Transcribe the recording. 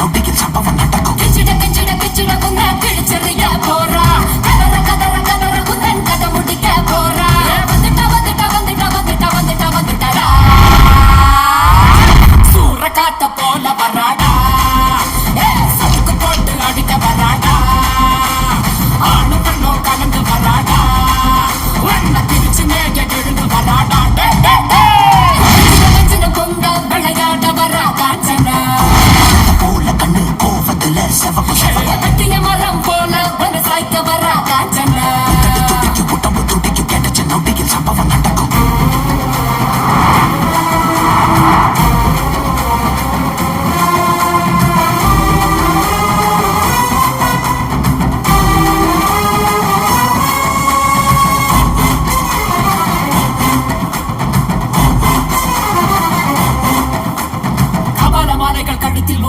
Puerto big some of ஆடைகள் கழுத்தில்